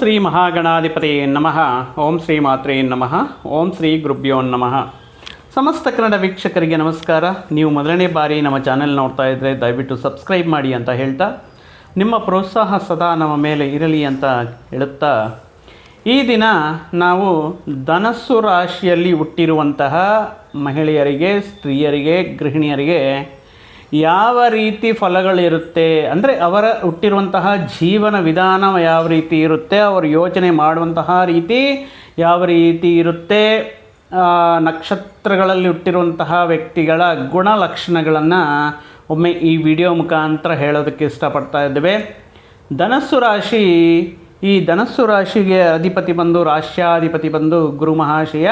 ಶ್ರೀ ಮಹಾಗಣಾಧಿಪತಿ ನಮಃ. ಓಂ ಶ್ರೀ ಮಾತ್ರೇ ನಮಃ. ಓಂ ಶ್ರೀ ಗುರುಭ್ಯೋ ನಮಃ. ಸಮಸ್ತ ಕನ್ನಡ ವೀಕ್ಷಕರಿಗೆ ನಮಸ್ಕಾರ. ನೀವು ಮೊದಲನೇ ಬಾರಿ ನಮ್ಮ ಚಾನೆಲ್ ನೋಡ್ತಾ ಇದ್ದರೆ ದಯವಿಟ್ಟು ಸಬ್ಸ್ಕ್ರೈಬ್ ಮಾಡಿ ಅಂತ ಹೇಳ್ತಾ, ನಿಮ್ಮ ಪ್ರೋತ್ಸಾಹ ಸದಾ ನಮ್ಮ ಮೇಲೆ ಇರಲಿ ಅಂತ ಹೇಳುತ್ತಾ, ಈ ದಿನ ನಾವು ಧನಸ್ಸು ರಾಶಿಯಲ್ಲಿ ಹುಟ್ಟಿರುವಂತಹ ಮಹಿಳೆಯರಿಗೆ, ಸ್ತ್ರೀಯರಿಗೆ, ಗೃಹಿಣಿಯರಿಗೆ ಯಾವ ರೀತಿ ಫಲಗಳಿರುತ್ತೆ? ಅಂದರೆ ಅವರ ಹುಟ್ಟಿರುವಂತಹ ಜೀವನ ವಿಧಾನ ಯಾವ ರೀತಿ ಇರುತ್ತೆ? ಅವರು ಯೋಚನೆ ಮಾಡುವಂತಹ ರೀತಿ ಯಾವ ರೀತಿ ಇರುತ್ತೆ? ನಕ್ಷತ್ರಗಳಲ್ಲಿ ಹುಟ್ಟಿರುವಂತಹ ವ್ಯಕ್ತಿಗಳ ಗುಣಲಕ್ಷಣಗಳನ್ನು ಒಮ್ಮೆ ಈ ವಿಡಿಯೋ ಮುಖಾಂತರ ಹೇಳೋದಕ್ಕೆ ಇಷ್ಟಪಡ್ತಾ ಇದ್ದೇವೆ. ಧನಸ್ಸು ರಾಶಿ, ಈ ಧನಸ್ಸು ರಾಶಿಗೆ ಅಧಿಪತಿ ಬಂದು ರಾಶ್ಯಾಧಿಪತಿ ಬಂದು ಗುರು ಮಹಾಶಯ,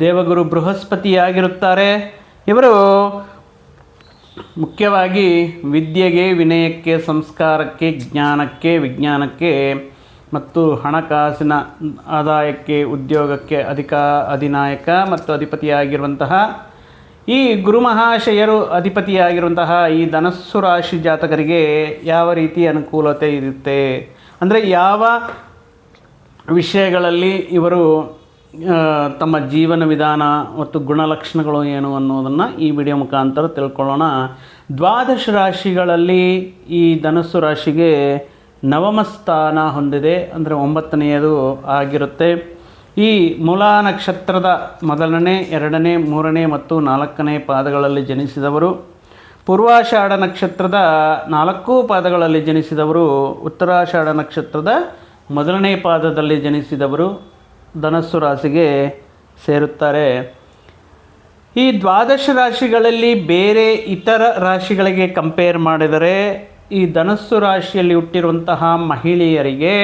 ದೇವಗುರು ಬೃಹಸ್ಪತಿಯಾಗಿರುತ್ತಾರೆ. ಇವರು ಮುಖ್ಯವಾಗಿ ವಿದ್ಯೆಗೆ, ವಿನಯಕ್ಕೆ, ಸಂಸ್ಕಾರಕ್ಕೆ, ಜ್ಞಾನಕ್ಕೆ, ವಿಜ್ಞಾನಕ್ಕೆ ಮತ್ತು ಹಣಕಾಸಿನ ಆದಾಯಕ್ಕೆ, ಉದ್ಯೋಗಕ್ಕೆ ಅಧಿಕ, ಅಧಿನಾಯಕ ಮತ್ತು ಅಧಿಪತಿಯಾಗಿರುವಂತಹ ಈ ಗುರುಮಹಾಶಯರು ಅಧಿಪತಿಯಾಗಿರುವಂತಹ ಈ ಧನಸ್ಸು ರಾಶಿ ಜಾತಕರಿಗೆ ಯಾವ ರೀತಿ ಅನುಕೂಲತೆ ಇರುತ್ತೆ? ಅಂದರೆ ಯಾವ ವಿಷಯಗಳಲ್ಲಿ ಇವರು ತಮ್ಮ ಜೀವನ ವಿಧಾನ ಮತ್ತು ಗುಣಲಕ್ಷಣಗಳು ಏನು ಅನ್ನೋದನ್ನು ಈ ವಿಡಿಯೋ ಮುಖಾಂತರ ತಿಳ್ಕೊಳ್ಳೋಣ. ದ್ವಾದಶ ರಾಶಿಗಳಲ್ಲಿ ಈ ಧನಸ್ಸು ರಾಶಿಗೆ ನವಮ ಸ್ಥಾನ ಹೊಂದಿದೆ. ಅಂದರೆ ಒಂಬತ್ತನೆಯದು ಆಗಿರುತ್ತೆ. ಈ ಮೂಲಾ ನಕ್ಷತ್ರದ ಮೊದಲನೇ, ಎರಡನೇ, ಮೂರನೇ ಮತ್ತು ನಾಲ್ಕನೇ ಪಾದಗಳಲ್ಲಿ ಜನಿಸಿದವರು. ಪೂರ್ವಾಷಾಢ ನಕ್ಷತ್ರದ ನಾಲ್ಕು ಪಾದಗಳಲ್ಲಿ ಜನಿಸಿದವರು. ಉತ್ತರಾಷಾಢ ನಕ್ಷತ್ರದ ಮೊದಲನೇ ಪಾದದಲ್ಲಿ ಜನಿಸಿದವರು. ಧನಸ್ಸು ರಾಶಿಗೆ ಸೇರುತ್ತಾರೆ. ಈ ದ್ವಾದಶ ರಾಶಿಗಳಲ್ಲಿ ಬೇರೆ ಇತರ ರಾಶಿಗಳಿಗೆ ಕಂಪೇರ್ ಮಾಡಿದರೆ, ಈ ಧನಸ್ಸು ರಾಶಿಯಲ್ಲಿ ಹುಟ್ಟಿರುವಂತಹ ಮಹಿಳೆಯರಿಗೆ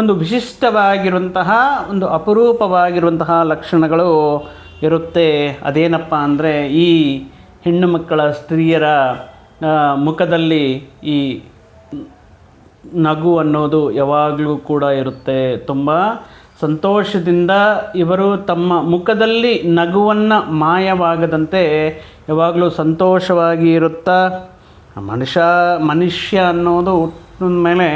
ಒಂದು ವಿಶಿಷ್ಟವಾಗಿರುವಂತಹ, ಒಂದು ಅಪರೂಪವಾಗಿರುವಂತಹ ಲಕ್ಷಣಗಳು ಇರುತ್ತೆ. ಅದೇನಪ್ಪ ಅಂದರೆ, ಈ ಹೆಣ್ಣು ಮಕ್ಕಳ ಸ್ತ್ರೀಯರ ಮುಖದಲ್ಲಿ ಈ ನಗು ಅನ್ನೋದು ಯಾವಾಗಲೂ ಕೂಡ ಇರುತ್ತೆ. ತುಂಬ ಸಂತೋಷದಿಂದ ಇವರು ತಮ್ಮ ಮುಖದಲ್ಲಿ ನಗುವನ್ನು ಮಾಯವಾಗದಂತೆ ಯಾವಾಗಲೂ ಸಂತೋಷವಾಗಿ ಇರುತ್ತಾ, ಮನುಷ್ಯ ಮನುಷ್ಯ ಅನ್ನೋದು ಹುಟ್ಟಿದ ಮೇಲೆ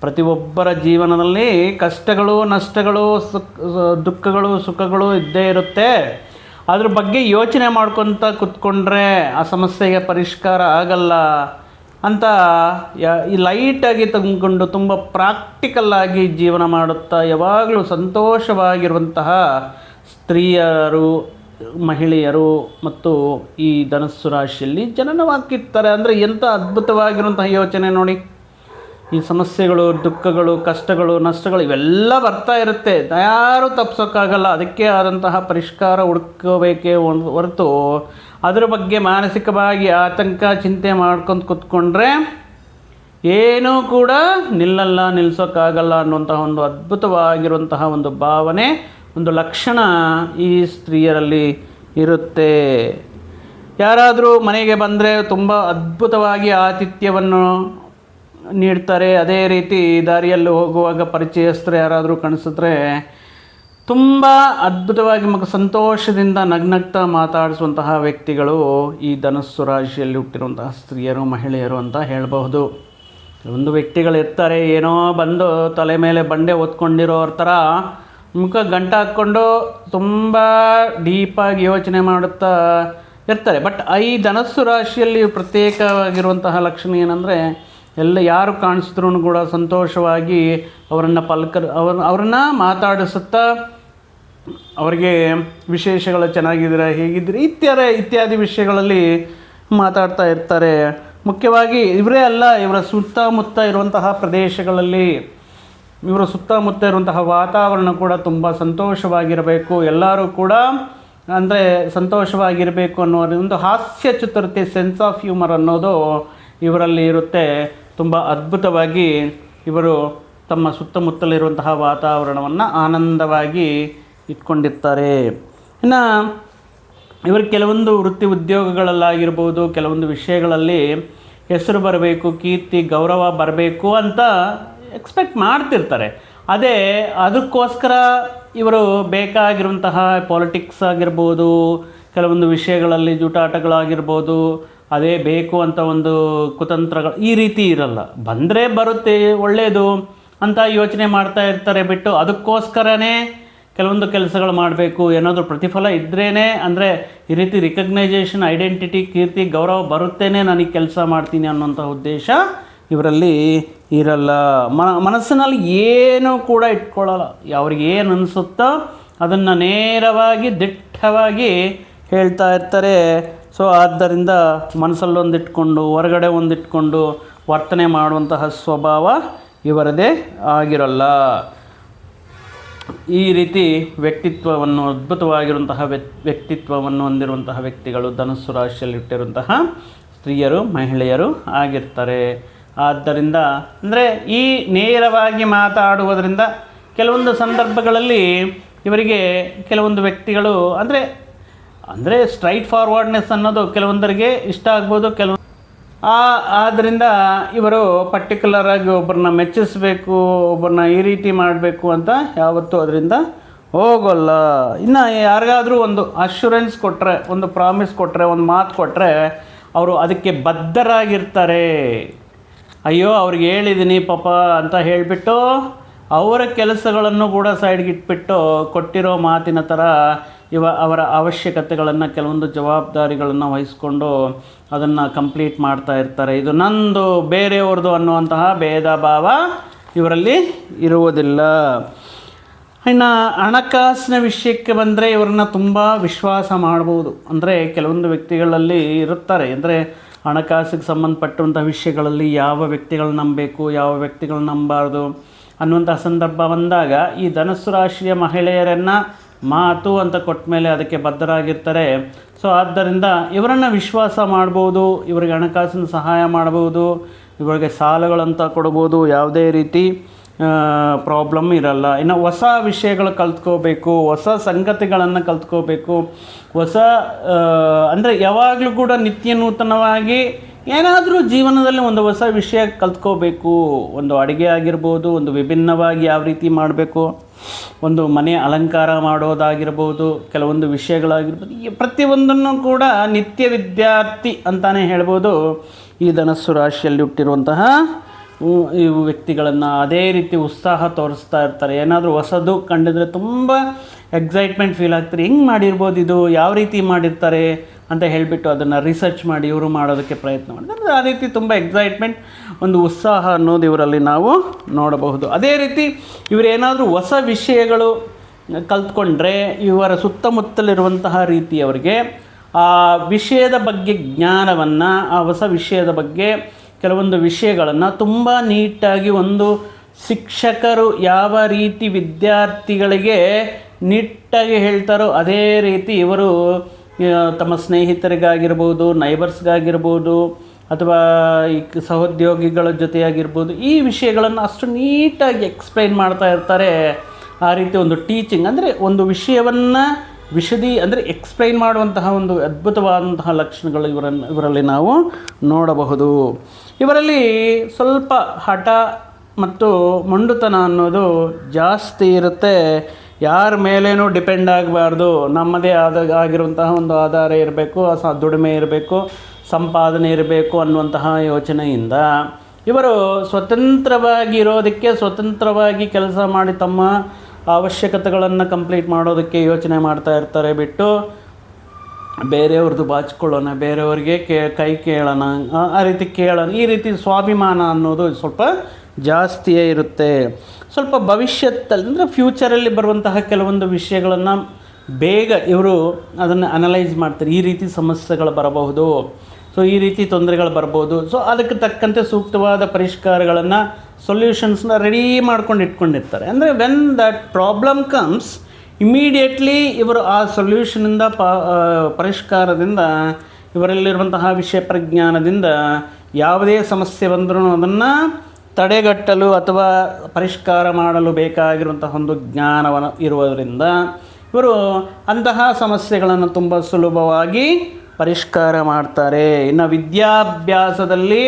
ಪ್ರತಿಯೊಬ್ಬರ ಜೀವನದಲ್ಲಿ ಕಷ್ಟಗಳು, ನಷ್ಟಗಳು, ಸುಖ, ದುಃಖಗಳು, ಸುಖಗಳು ಇದ್ದೇ ಇರುತ್ತೆ. ಅದ್ರ ಬಗ್ಗೆ ಯೋಚನೆ ಮಾಡ್ಕೊತ ಕೂತ್ಕೊಂಡ್ರೆ ಆ ಸಮಸ್ಯೆಗೆ ಪರಿಷ್ಕಾರ ಆಗಲ್ಲ. ಅಂತ ಈ ಲೈಟಾಗಿ ತೆಗೆದುಕೊಂಡು ತುಂಬ ಪ್ರಾಕ್ಟಿಕಲ್ಲಾಗಿ ಜೀವನ ಮಾಡುತ್ತಾ ಯಾವಾಗಲೂ ಸಂತೋಷವಾಗಿರುವಂತಹ ಸ್ತ್ರೀಯರು, ಮಹಿಳೆಯರು ಮತ್ತು ಈ ಧನಸ್ಸು ರಾಶಿಯಲ್ಲಿ ಜನನವಾಗಿರ್ತಾರೆ ಅಂದರೆ ಎಂಥ ಅದ್ಭುತವಾಗಿರುವಂತಹ ಯೋಚನೆ ನೋಡಿ. ಈ ಸಮಸ್ಯೆಗಳು, ದುಃಖಗಳು, ಕಷ್ಟಗಳು, ನಷ್ಟಗಳು ಇವೆಲ್ಲ ಬರ್ತಾ ಇರುತ್ತೆ. ಯಾರೂ ತಪ್ಪಿಸೋಕ್ಕಾಗಲ್ಲ ಅದಕ್ಕೆ ಆದಂತಹ ಪರಿಷ್ಕಾರ ಹುಡ್ಕೋಬೇಕೇ ಹೊರತು ಅದರ ಬಗ್ಗೆ ಮಾನಸಿಕವಾಗಿ ಆತಂಕ, ಚಿಂತೆ ಮಾಡ್ಕೊಂಡು ಕೂತ್ಕೊಂಡ್ರೆ ಏನೂ ಕೂಡ ನಿಲ್ಲಲ್ಲ ನಿಲ್ಲಿಸೋಕ್ಕಾಗಲ್ಲ ಅನ್ನುವಂತಹ ಒಂದು ಅದ್ಭುತವಾಗಿರುವಂತಹ ಒಂದು ಭಾವನೆ, ಒಂದು ಲಕ್ಷಣ ಈ ಸ್ತ್ರೀಯರಲ್ಲಿ ಇರುತ್ತೆ. ಯಾರಾದರೂ ಮನೆಗೆ ಬಂದರೆ ತುಂಬ ಅದ್ಭುತವಾಗಿ ಆತಿಥ್ಯವನ್ನು ನೀಡ್ತಾರೆ. ಅದೇ ರೀತಿ ದಾರಿಯಲ್ಲಿ ಹೋಗುವಾಗ ಪರಿಚಯಸ್ಥರು ಯಾರಾದರೂ ಕಾಣಿಸಿದ್ರೆ ತುಂಬ ಅದ್ಭುತವಾಗಿ ಮಗ ಸಂತೋಷದಿಂದ ನಗ್ನಗ್ತಾ ಮಾತಾಡಿಸುವಂತಹ ವ್ಯಕ್ತಿಗಳು ಈ ಧನಸ್ಸು ರಾಶಿಯಲ್ಲಿ ಹುಟ್ಟಿರುವಂತಹ ಸ್ತ್ರೀಯರು, ಮಹಿಳೆಯರು ಅಂತ ಹೇಳಬಹುದು. ಒಂದು ವ್ಯಕ್ತಿಗಳು ಇರ್ತಾರೆ, ಏನೋ ಬಂದು ತಲೆ ಮೇಲೆ ಬಂಡೆ ಒತ್ಕೊಂಡಿರೋರ ಥರ ಮುಖ ಗಂಟ ಹಾಕ್ಕೊಂಡು ತುಂಬ ಡೀಪಾಗಿ ಯೋಚನೆ ಮಾಡುತ್ತಾ ಇರ್ತಾರೆ. ಬಟ್ ಈ ಧನಸ್ಸು ರಾಶಿಯಲ್ಲಿ ಪ್ರತ್ಯೇಕವಾಗಿರುವಂತಹ ಲಕ್ಷಣ ಏನಂದರೆ, ಎಲ್ಲ ಯಾರು ಕಾಣಿಸಿದ್ರೂ ಕೂಡ ಸಂತೋಷವಾಗಿ ಅವರನ್ನು ಪಲ್ಕ ಅವ್ರ, ಅವರನ್ನು ಮಾತಾಡಿಸುತ್ತಾ ಅವರಿಗೆ ವಿಶೇಷಗಳು ಚೆನ್ನಾಗಿದ್ದೀರಾ ಹೇಗಿದ್ದೀರಿ ಇತ್ಯಾದಿ ಇತ್ಯಾದಿ ವಿಷಯಗಳಲ್ಲಿ ಮಾತಾಡ್ತಾ ಇರ್ತಾರೆ. ಮುಖ್ಯವಾಗಿ ಇವರೇ ಅಲ್ಲ, ಇವರ ಸುತ್ತಮುತ್ತ ಇರುವಂತಹ ಪ್ರದೇಶಗಳಲ್ಲಿ ಇವರ ಸುತ್ತಮುತ್ತ ಇರುವಂತಹ ವಾತಾವರಣ ಕೂಡ ತುಂಬ ಸಂತೋಷವಾಗಿರಬೇಕು. ಎಲ್ಲರೂ ಕೂಡ ಅಂದರೆ ಸಂತೋಷವಾಗಿರಬೇಕು ಅನ್ನೋ ಒಂದು ಹಾಸ್ಯ ಚತುರ್ಥಿ ಸೆನ್ಸ್ ಆಫ್ ಹ್ಯೂಮರ್ ಅನ್ನೋದು ಇವರಲ್ಲಿ ಇರುತ್ತೆ. ತುಂಬ ಅದ್ಭುತವಾಗಿ ಇವರು ತಮ್ಮ ಸುತ್ತಮುತ್ತಲಿರುವಂತಹ ವಾತಾವರಣವನ್ನು ಆನಂದವಾಗಿ ಇಟ್ಕೊಂಡಿರ್ತಾರೆ. ಇನ್ನು ಇವರು ಕೆಲವೊಂದು ವೃತ್ತಿ ಉದ್ಯೋಗಗಳಲ್ಲಾಗಿರ್ಬೋದು, ಕೆಲವೊಂದು ವಿಷಯಗಳಲ್ಲಿ ಹೆಸರು ಬರಬೇಕು, ಕೀರ್ತಿ, ಗೌರವ ಬರಬೇಕು ಅಂತ ಎಕ್ಸ್ಪೆಕ್ಟ್ ಮಾಡ್ತಿರ್ತಾರೆ. ಅದೇ ಅದಕ್ಕೋಸ್ಕರ ಇವರು ಬೇಕಾಗಿರುವಂತಹ ಪಾಲಿಟಿಕ್ಸ್ ಆಗಿರ್ಬೋದು, ಕೆಲವೊಂದು ವಿಷಯಗಳಲ್ಲಿ ಜೂಟಾಟಗಳಾಗಿರ್ಬೋದು, ಅದೇ ಬೇಕು ಅಂತ ಒಂದು ಕುತಂತ್ರಗಳು ಈ ರೀತಿ ಇರಲ್ಲ. ಬಂದರೆ ಬರುತ್ತೆ ಒಳ್ಳೆಯದು ಅಂತ ಯೋಚನೆ ಮಾಡ್ತಾ ಇರ್ತಾರೆ ಬಿಟ್ಟು ಅದಕ್ಕೋಸ್ಕರನೇ ಕೆಲವೊಂದು ಕೆಲಸಗಳು ಮಾಡಬೇಕು ಏನಾದರೂ ಪ್ರತಿಫಲ ಇದ್ರೇ ಅಂದರೆ ಈ ರೀತಿ ರಿಕಗ್ನೈಸೇಷನ್ ಐಡೆಂಟಿಟಿ ಕೀರ್ತಿ, ಗೌರವ ಬರುತ್ತೇನೆ ಈ ಕೆಲಸ ಮಾಡ್ತೀನಿ ಅನ್ನೋಂಥ ಉದ್ದೇಶ ಇವರಲ್ಲಿ ಇರಲ್ಲ. ಮನ ಮನಸ್ಸಿನಲ್ಲಿ ಏನೂ ಕೂಡ ಇಟ್ಕೊಳ್ಳಲ್ಲ. ಅವ್ರಿಗೆ ಏನು ಅನಿಸುತ್ತೋ ಅದನ್ನು ನೇರವಾಗಿ, ದಿಟ್ಟವಾಗಿ ಹೇಳ್ತಾ ಇರ್ತಾರೆ. ಸೊ ಆದ್ದರಿಂದ ಮನಸ್ಸಲ್ಲೊಂದು ಇಟ್ಕೊಂಡು ಹೊರಗಡೆ ಒಂದಿಟ್ಕೊಂಡು ವರ್ತನೆ ಮಾಡುವಂತಹ ಸ್ವಭಾವ ಇವರದೇ ಆಗಿರಲ್ಲ. ಈ ರೀತಿ ವ್ಯಕ್ತಿತ್ವವನ್ನು ಅದ್ಭುತವಾಗಿರುವಂತಹ ವ್ಯಕ್ ವ್ಯಕ್ತಿತ್ವವನ್ನು ಹೊಂದಿರುವಂತಹ ವ್ಯಕ್ತಿಗಳು ಧನುಸ್ಸು ರಾಶಿಯಲ್ಲಿಟ್ಟಿರುವಂತಹ ಸ್ತ್ರೀಯರು, ಮಹಿಳೆಯರು ಆಗಿರ್ತಾರೆ. ಆದ್ದರಿಂದ, ಅಂದರೆ ಈ ನೇರವಾಗಿ ಮಾತಾಡುವುದರಿಂದ ಕೆಲವೊಂದು ಸಂದರ್ಭಗಳಲ್ಲಿ ಇವರಿಗೆ ಕೆಲವೊಂದು ವ್ಯಕ್ತಿಗಳು, ಅಂದರೆ ಅಂದರೆ ಸ್ಟ್ರೈಟ್ ಫಾರ್ವರ್ಡ್ನೆಸ್ ಅನ್ನೋದು ಕೆಲವೊಂದರಿಗೆ ಇಷ್ಟ ಆಗ್ಬೋದು ಕೆಲವು ಆ ಆದ್ದರಿಂದ ಇವರು ಪರ್ಟಿಕ್ಯುಲರ್ ಆಗಿ ಒಬ್ಬರನ್ನ ಮೆಚ್ಚಿಸಬೇಕು, ಒಬ್ಬರನ್ನ ಈ ರೀತಿ ಮಾಡಬೇಕು ಅಂತ ಯಾವತ್ತೂ ಅದರಿಂದ ಹೋಗೋಲ್ಲ. ಇನ್ನು ಯಾರಿಗಾದರೂ ಒಂದು ಅಶ್ಯೂರೆನ್ಸ್ ಕೊಟ್ಟರೆ ಒಂದು ಪ್ರಾಮಿಸ್ ಕೊಟ್ಟರೆ ಒಂದು ಮಾತು ಕೊಟ್ಟರೆ ಅವರು ಅದಕ್ಕೆ ಬದ್ಧರಾಗಿರ್ತಾರೆ. ಅಯ್ಯೋ, ಅವ್ರಿಗೆ ಹೇಳಿದ್ದೀನಿ ಪಾಪ ಅಂತ ಹೇಳಿಬಿಟ್ಟು ಅವರ ಕೆಲಸಗಳನ್ನು ಕೂಡ ಸೈಡ್ಗಿಟ್ಬಿಟ್ಟು ಕೊಟ್ಟಿರೋ ಮಾತಿನ ಥರ ಇವ ಅವರ ಅವಶ್ಯಕತೆಗಳನ್ನು ಕೆಲವೊಂದು ಜವಾಬ್ದಾರಿಗಳನ್ನು ವಹಿಸ್ಕೊಂಡು ಅದನ್ನು ಕಂಪ್ಲೀಟ್ ಮಾಡ್ತಾ ಇರ್ತಾರೆ. ಇದು ನಂದು ಬೇರೆಯವ್ರದ್ದು ಅನ್ನುವಂತಹ ಭೇದ ಭಾವ ಇವರಲ್ಲಿ ಇರುವುದಿಲ್ಲ. ಇನ್ನು ಹಣಕಾಸಿನ ವಿಷಯಕ್ಕೆ ಬಂದರೆ ಇವ್ರನ್ನ ತುಂಬ ವಿಶ್ವಾಸ ಮಾಡ್ಬೋದು. ಅಂದರೆ ಕೆಲವೊಂದು ವ್ಯಕ್ತಿಗಳಲ್ಲಿ ಇರುತ್ತಾರೆ. ಅಂದರೆ ಹಣಕಾಸಿಗೆ ಸಂಬಂಧಪಟ್ಟಂಥ ವಿಷಯಗಳಲ್ಲಿ ಯಾವ ವ್ಯಕ್ತಿಗಳು ನಂಬಬೇಕು, ಯಾವ ವ್ಯಕ್ತಿಗಳು ನಂಬಾರ್ದು ಅನ್ನುವಂಥ ಸಂದರ್ಭ ಬಂದಾಗ ಈ ಧನಸ್ಸು ರಾಶಿಯ ಮಹಿಳೆಯರನ್ನು ಮಾತು ಅಂತ ಕೊಟ್ಟ ಮೇಲೆ ಅದಕ್ಕೆ ಬದ್ಧರಾಗಿರ್ತಾರೆ. ಸೊ ಆದ್ದರಿಂದ ಇವರನ್ನು ವಿಶ್ವಾಸ ಮಾಡ್ಬೋದು, ಇವರಿಗೆ ಹಣಕಾಸಿನ ಸಹಾಯ ಮಾಡ್ಬೋದು, ಇವರಿಗೆ ಸಾಲಗಳಂತ ಕೊಡ್ಬೋದು, ಯಾವುದೇ ರೀತಿ ಪ್ರಾಬ್ಲಮ್ ಇರಲ್ಲ. ಇನ್ನು ಹೊಸ ವಿಷಯಗಳು ಕಲ್ತ್ಕೋಬೇಕು, ಹೊಸ ಸಂಗತಿಗಳನ್ನು ಕಲ್ತ್ಕೋಬೇಕು, ಹೊಸ ಅಂದರೆ ಯಾವಾಗಲೂ ಕೂಡ ನಿತ್ಯ ನೂತನವಾಗಿ ಏನಾದರೂ ಜೀವನದಲ್ಲಿ ಒಂದು ಹೊಸ ವಿಷಯ ಕಲ್ತ್ಕೋಬೇಕು, ಒಂದು ಅಡುಗೆ ಆಗಿರ್ಬೋದು, ಒಂದು ವಿಭಿನ್ನವಾಗಿ ಯಾವ ರೀತಿ ಮಾಡಬೇಕು, ಒಂದು ಮನೆ ಅಲಂಕಾರ ಮಾಡೋದಾಗಿರ್ಬೋದು, ಕೆಲವೊಂದು ವಿಷಯಗಳಾಗಿರ್ಬೋದು, ಈ ಪ್ರತಿಯೊಂದನ್ನು ಕೂಡ ನಿತ್ಯ ವಿದ್ಯಾರ್ಥಿ ಅಂತಲೇ ಹೇಳ್ಬೋದು. ಈ ಧನಸ್ಸು ರಾಶಿಯಲ್ಲಿ ಹುಟ್ಟಿರುವಂತಹ ಇವು ವ್ಯಕ್ತಿಗಳನ್ನು ಅದೇ ರೀತಿ ಉತ್ಸಾಹ ತೋರಿಸ್ತಾ ಇರ್ತಾರೆ. ಏನಾದರೂ ಹೊಸದು ಕಂಡಿದ್ರೆ ತುಂಬ ಎಕ್ಸೈಟ್ಮೆಂಟ್ ಫೀಲ್ ಆಗ್ತಾರೆ. ಹೆಂಗೆ ಮಾಡಿರ್ಬೋದು ಇದು? ಯಾವ ರೀತಿ ಮಾಡಿರ್ತಾರೆ? ಅಂತ ಹೇಳಿಬಿಟ್ಟು ಅದನ್ನು ರಿಸರ್ಚ್ ಮಾಡಿ ಇವರು ಮಾಡೋದಕ್ಕೆ ಪ್ರಯತ್ನ ಮಾಡಿದ್ರೆ. ಆ ರೀತಿ ತುಂಬ ಎಕ್ಸೈಟ್ಮೆಂಟ್ ಒಂದು ಉತ್ಸಾಹ ಅನ್ನೋದು ಇವರಲ್ಲಿ ನಾವು ನೋಡಬಹುದು. ಅದೇ ರೀತಿ ಇವರೇನಾದರೂ ಹೊಸ ವಿಷಯಗಳು ಕಲ್ತ್ಕೊಂಡ್ರೆ ಇವರ ಸುತ್ತಮುತ್ತಲಿರುವಂತಹ ರೀತಿಯವರಿಗೆ ಆ ವಿಷಯದ ಬಗ್ಗೆ ಜ್ಞಾನವನ್ನು, ಆ ಹೊಸ ವಿಷಯದ ಬಗ್ಗೆ ಕೆಲವೊಂದು ವಿಷಯಗಳನ್ನು ತುಂಬ ನೀಟಾಗಿ ಒಂದು ಶಿಕ್ಷಕರು ಯಾವ ರೀತಿ ವಿದ್ಯಾರ್ಥಿಗಳಿಗೆ ನಿಟ್ಟಾಗಿ ಹೇಳ್ತಾರೋ ಅದೇ ರೀತಿ ಇವರು ತಮ್ಮ ಸ್ನೇಹಿತರಿಗಾಗಿರ್ಬೋದು, ನೈಬರ್ಸ್ಗಾಗಿರ್ಬೋದು, ಅಥವಾ ಈ ಸಹೋದ್ಯೋಗಿಗಳ ಜೊತೆಯಾಗಿರ್ಬೋದು, ಈ ವಿಷಯಗಳನ್ನು ಅಷ್ಟು ನೀಟಾಗಿ ಎಕ್ಸ್ಪ್ಲೈನ್ ಮಾಡ್ತಾ ಇರ್ತಾರೆ ಆ ರೀತಿ ಒಂದು ಟೀಚಿಂಗ್. ಅಂದರೆ ಒಂದು ವಿಷಯವನ್ನು ವಿಷದಿ, ಅಂದರೆ ಎಕ್ಸ್ಪ್ಲೈನ್ ಮಾಡುವಂತಹ ಒಂದು ಅದ್ಭುತವಾದಂತಹ ಲಕ್ಷಣಗಳು ಇವರನ್ನು, ಇವರಲ್ಲಿ ನಾವು ನೋಡಬಹುದು. ಇವರಲ್ಲಿ ಸ್ವಲ್ಪ ಹಠ ಮತ್ತು ಮೊಂಡುತನ ಅನ್ನೋದು ಜಾಸ್ತಿ ಇರುತ್ತೆ. ಯಾರ ಮೇಲೇನೂ ಡಿಪೆಂಡ್ ಆಗಬಾರ್ದು. ನಮ್ಮದೇ ಆದ, ಆಗಿರುವಂತಹ ಒಂದು ಆಧಾರ ಇರಬೇಕು ಸ, ದುಡಿಮೆ ಇರಬೇಕು, ಸಂಪಾದನೆ ಇರಬೇಕು ಅನ್ನುವಂತಹ ಯೋಚನೆಯಿಂದ ಇವರು ಸ್ವತಂತ್ರವಾಗಿ ಇರೋದಕ್ಕೆ, ಸ್ವತಂತ್ರವಾಗಿ ಕೆಲಸ ಮಾಡಿ ತಮ್ಮ ಅವಶ್ಯಕತೆಗಳನ್ನು ಕಂಪ್ಲೀಟ್ ಮಾಡೋದಕ್ಕೆ ಯೋಚನೆ ಮಾಡ್ತಾ ಇರ್ತಾರೆ ಬಿಟ್ಟು ಬೇರೆಯವ್ರದ್ದು ಬಾಚಿಕೊಳ್ಳೋಣ, ಬೇರೆಯವ್ರಿಗೆ ಕೇ, ಕೈ ಕೇಳೋಣ ಆ- ರೀತಿ ಕೇಳೋಣ, ಈ ರೀತಿ ಸ್ವಾಭಿಮಾನ ಅನ್ನೋದು ಸ್ವಲ್ಪ ಜಾಸ್ತಿಯೇ ಇರುತ್ತೆ. ಸ್ವಲ್ಪ ಭವಿಷ್ಯತ್ತಲ್ಲಿ, ಅಂದರೆ ಫ್ಯೂಚರಲ್ಲಿ ಬರುವಂತಹ ಕೆಲವೊಂದು ವಿಷಯಗಳನ್ನು ಬೇಗ ಇವರು ಅದನ್ನು ಅನಲೈಸ್ ಮಾಡ್ತಾರೆ. ಈ ರೀತಿ ಸಮಸ್ಯೆಗಳು ಬರಬಹುದು. ಸೊ ಈ ರೀತಿ ತೊಂದರೆಗಳು ಬರ್ಬೋದು ಸೊ ಅದಕ್ಕೆ ತಕ್ಕಂತೆ ಸೂಕ್ತವಾದ ಪರಿಷ್ಕಾರಗಳನ್ನು ಸೊಲ್ಯೂಷನ್ಸ್ನ ರೆಡಿ ಮಾಡ್ಕೊಂಡು ಇಟ್ಕೊಂಡಿರ್ತಾರೆ. ಅಂದರೆ when that problem comes immediately ಇವರು ಆ ಸೊಲ್ಯೂಷನಿಂದ ಪ ಪರಿಷ್ಕಾರದಿಂದ, ಇವರಲ್ಲಿರುವಂತಹ ವಿಷಯ ಪ್ರಜ್ಞಾನದಿಂದ ಯಾವುದೇ ಸಮಸ್ಯೆ ಬಂದರೂ ಅದನ್ನು ತಡೆಗಟ್ಟಲು ಅಥವಾ ಪರಿಷ್ಕಾರ ಮಾಡಲು ಬೇಕಾಗಿರುವಂತಹ ಒಂದು ಜ್ಞಾನವನ್ನು ಇರುವುದರಿಂದ ಇವರು ಅಂತಹ ಸಮಸ್ಯೆಗಳನ್ನು ತುಂಬ ಸುಲಭವಾಗಿ ಪರಿಷ್ಕಾರ ಮಾಡ್ತಾರೆ. ಇನ್ನು ವಿದ್ಯಾಭ್ಯಾಸದಲ್ಲಿ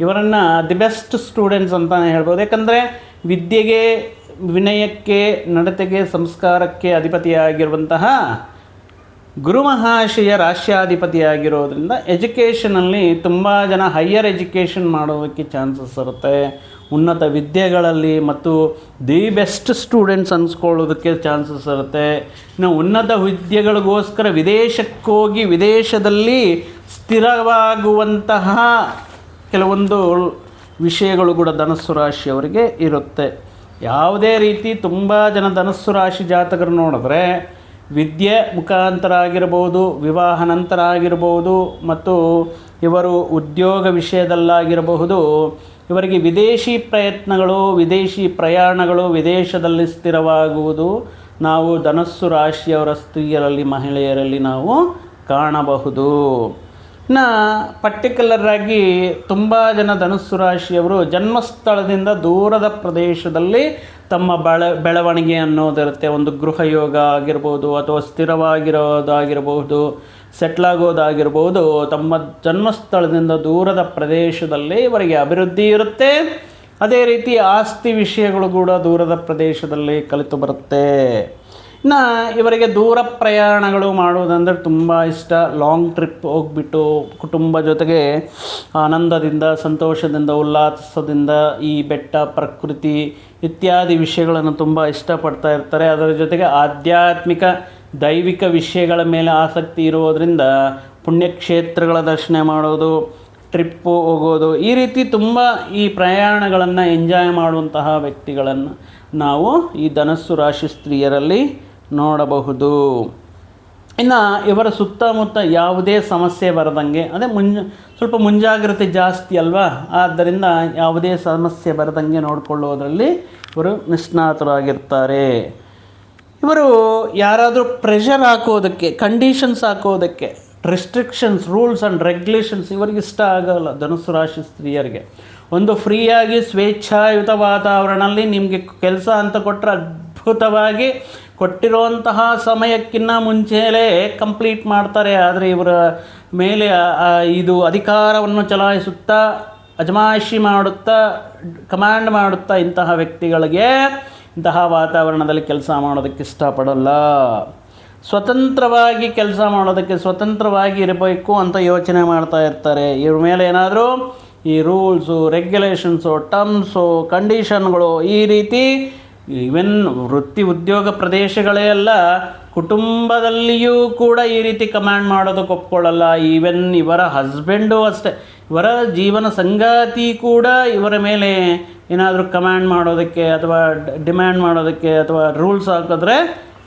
ಇವರನ್ನು ದಿ ಬೆಸ್ಟ್ ಸ್ಟೂಡೆಂಟ್ಸ್ ಅಂತಲೇ ಹೇಳ್ಬೋದು. ಯಾಕಂದರೆ ವಿದ್ಯೆಗೆ, ವಿನಯಕ್ಕೆ, ನಡತೆಗೆ, ಸಂಸ್ಕಾರಕ್ಕೆ ಅಧಿಪತಿಯಾಗಿರುವಂತಹ ಗುರುಮಹಾಶಯ ರಾಷ್ಟ್ರಾಧಿಪತಿಯಾಗಿರೋದ್ರಿಂದ ಎಜುಕೇಷನಲ್ಲಿ ತುಂಬ ಜನ ಹೈಯರ್ ಎಜುಕೇಷನ್ ಮಾಡೋದಕ್ಕೆ ಚಾನ್ಸಸ್ ಇರುತ್ತೆ. ಉನ್ನತ ವಿದ್ಯೆಗಳಲ್ಲಿ ಮತ್ತು ದಿ ಬೆಸ್ಟ್ ಸ್ಟೂಡೆಂಟ್ಸ್ ಅನ್ಸ್ಕೊಳ್ಳೋದಕ್ಕೆ ಚಾನ್ಸಸ್ ಇರುತ್ತೆ. ಇನ್ನು ಉನ್ನತ ವಿದ್ಯೆಗಳಿಗೋಸ್ಕರ ವಿದೇಶಕ್ಕೋಗಿ ವಿದೇಶದಲ್ಲಿ ಸ್ಥಿರವಾಗುವಂತಹ ಕೆಲವೊಂದು ವಿಷಯಗಳು ಕೂಡ ಧನಸ್ಸು ರಾಶಿಯವರಿಗೆ ಇರುತ್ತೆ. ಯಾವುದೇ ರೀತಿ ತುಂಬ ಜನ ಧನಸ್ಸು ರಾಶಿ ಜಾತಕರು ನೋಡಿದ್ರೆ ವಿದ್ಯೆ ಮುಖಾಂತರ ಆಗಿರ್ಬೋದು ವಿವಾಹ ನಂತರ ಆಗಿರ್ಬೋದು ಮತ್ತು ಇವರು ಉದ್ಯೋಗ ವಿಷಯದಲ್ಲಾಗಿರಬಹುದು. ಇವರಿಗೆ ವಿದೇಶಿ ಪ್ರಯತ್ನಗಳು, ವಿದೇಶಿ ಪ್ರಯಾಣಗಳು ವಿದೇಶದಲ್ಲಿ ಸ್ಥಿರವಾಗುವುದು ನಾವು ಧನಸ್ಸು ರಾಶಿಯವರ ಸ್ತ್ರೀಯರಲ್ಲಿ, ಮಹಿಳೆಯರಲ್ಲಿ ನಾವು ಕಾಣಬಹುದು. ಇನ್ನು ಪರ್ಟಿಕ್ಯುಲರ್ ಆಗಿ ತುಂಬ ಜನ ಧನುಸ್ಸು ರಾಶಿಯವರು ಜನ್ಮಸ್ಥಳದಿಂದ ದೂರದ ಪ್ರದೇಶದಲ್ಲಿ ತಮ್ಮ ಬೆಳ, ಬೆಳವಣಿಗೆ ಅನ್ನೋದಿರುತ್ತೆ. ಒಂದು ಗೃಹ ಯೋಗ ಆಗಿರ್ಬೋದು ಅಥವಾ ಸ್ಥಿರವಾಗಿರೋದಾಗಿರ್ಬೋದು ಸೆಟ್ಲ್ ಆಗೋದಾಗಿರ್ಬೋದು ತಮ್ಮ ಜನ್ಮಸ್ಥಳದಿಂದ ದೂರದ ಪ್ರದೇಶದಲ್ಲಿ ಇವರಿಗೆ ಅಭಿವೃದ್ಧಿ ಇರುತ್ತೆ. ಅದೇ ರೀತಿ ಆಸ್ತಿ ವಿಷಯಗಳು ಕೂಡ ದೂರದ ಪ್ರದೇಶದಲ್ಲಿ ಕಲಿತು ಬರುತ್ತೆ. ಇನ್ನು ಇವರಿಗೆ ದೂರ ಪ್ರಯಾಣಗಳು ಮಾಡುವುದಂದ್ರೆ ತುಂಬ ಇಷ್ಟ. ಲಾಂಗ್ ಟ್ರಿಪ್ ಹೋಗ್ಬಿಟ್ಟು ಕುಟುಂಬ ಜೊತೆಗೆ ಆನಂದದಿಂದ, ಸಂತೋಷದಿಂದ, ಉಲ್ಲಾಸದಿಂದ ಈ ಬೆಟ್ಟ, ಪ್ರಕೃತಿ ಇತ್ಯಾದಿ ವಿಷಯಗಳನ್ನು ತುಂಬ ಇಷ್ಟಪಡ್ತಾ ಇರ್ತಾರೆ. ಅದರ ಜೊತೆಗೆ ಆಧ್ಯಾತ್ಮಿಕ, ದೈವಿಕ ವಿಷಯಗಳ ಮೇಲೆ ಆಸಕ್ತಿ ಇರುವುದರಿಂದ ಪುಣ್ಯಕ್ಷೇತ್ರಗಳ ದರ್ಶನ ಮಾಡೋದು ಟ್ರಿಪ್ಪು ಹೋಗೋದು, ಈ ರೀತಿ ತುಂಬ ಈ ಪ್ರಯಾಣಗಳನ್ನು ಎಂಜಾಯ್ ಮಾಡುವಂತಹ ವ್ಯಕ್ತಿಗಳನ್ನು ನಾವು ಈ ಧನಸ್ಸು ರಾಶಿ ಸ್ತ್ರೀಯರಲ್ಲಿ ನೋಡಬಹುದು. ಇನ್ನು ಇವರ ಸುತ್ತಮುತ್ತ ಯಾವುದೇ ಸಮಸ್ಯೆ ಬರದಂಗೆ, ಅದೇ ಮುಂಜ, ಸ್ವಲ್ಪ ಮುಂಜಾಗ್ರತೆ ಜಾಸ್ತಿ ಅಲ್ವಾ? ಆದ್ದರಿಂದ ಯಾವುದೇ ಸಮಸ್ಯೆ ಬರದಂಗೆ ನೋಡಿಕೊಳ್ಳೋದ್ರಲ್ಲಿ ಇವರು ನಿಷ್ಣಾತರಾಗಿರ್ತಾರೆ. ಇವರು ಯಾರಾದರೂ ಪ್ರೆಷರ್ ಹಾಕೋದಕ್ಕೆ ಕಂಡೀಷನ್ಸ್ ಹಾಕೋದಕ್ಕೆ ರೆಸ್ಟ್ರಿಕ್ಷನ್ಸ್ ರೂಲ್ಸ್ ಆ್ಯಂಡ್ ರೆಗ್ಯುಲೇಷನ್ಸ್ ಇವರಿಗೆ ಇಷ್ಟ ಆಗೋಲ್ಲ ಧನುಸು ರಾಶಿ ಸ್ತ್ರೀಯರಿಗೆ. ಒಂದು ಫ್ರೀಯಾಗಿ ಸ್ವೇಚ್ಛಾಯುತ ವಾತಾವರಣದಲ್ಲಿ ನಿಮಗೆ ಕೆಲಸ ಅಂತ ಕೊಟ್ಟರೆ ಅದ್ಭುತವಾಗಿ ಕೊಟ್ಟಿರುವಂತಹ ಸಮಯಕ್ಕಿಂತ ಮುಂಚೆಲೇ ಕಂಪ್ಲೀಟ್ ಮಾಡ್ತಾರೆ. ಆದರೆ ಇವರ ಮೇಲೆ ಇದು ಅಧಿಕಾರವನ್ನು ಚಲಾಯಿಸುತ್ತಾ, ಅಜಮಾಯಿಷಿ ಮಾಡುತ್ತಾ, ಕಮಾಂಡ್ ಮಾಡುತ್ತಾ ಇಂತಹ ವ್ಯಕ್ತಿಗಳಿಗೆ ಇಂತಹ ವಾತಾವರಣದಲ್ಲಿ ಕೆಲಸ ಮಾಡೋದಕ್ಕೆ ಇಷ್ಟಪಡಲ್ಲ. ಸ್ವತಂತ್ರವಾಗಿ ಕೆಲಸ ಮಾಡೋದಕ್ಕೆ ಸ್ವತಂತ್ರವಾಗಿ ಇರಬೇಕು ಅಂತ ಯೋಚನೆ ಮಾಡ್ತಾ ಇರ್ತಾರೆ. ಇವ್ರ ಮೇಲೆ ಏನಾದರೂ ಈ ರೂಲ್ಸು, ರೆಗ್ಯುಲೇಷನ್ಸು, ಟರ್ಮ್ಸು, ಕಂಡೀಷನ್ಗಳು ಈ ರೀತಿ ಈವನ್ ವೃತ್ತಿ ಉದ್ಯೋಗ ಪ್ರದೇಶಗಳೇ ಅಲ್ಲ, ಕುಟುಂಬದಲ್ಲಿಯೂ ಕೂಡ ಈ ರೀತಿ ಕಮ್ಯಾಂಡ್ ಮಾಡೋದಕ್ಕೆ ಒಪ್ಕೊಳ್ಳಲ್ಲ ಈವೆನ್ ಇವರ ಹಸ್ಬೆಂಡು ಅಷ್ಟೇ. ಇವರ ಜೀವನ ಸಂಗಾತಿ ಕೂಡ ಇವರ ಮೇಲೆ ಏನಾದರೂ ಕಮ್ಯಾಂಡ್ ಮಾಡೋದಕ್ಕೆ ಅಥವಾ ಡಿಮ್ಯಾಂಡ್ ಮಾಡೋದಕ್ಕೆ ಅಥವಾ ರೂಲ್ಸ್ ಹಾಕಿದ್ರೆ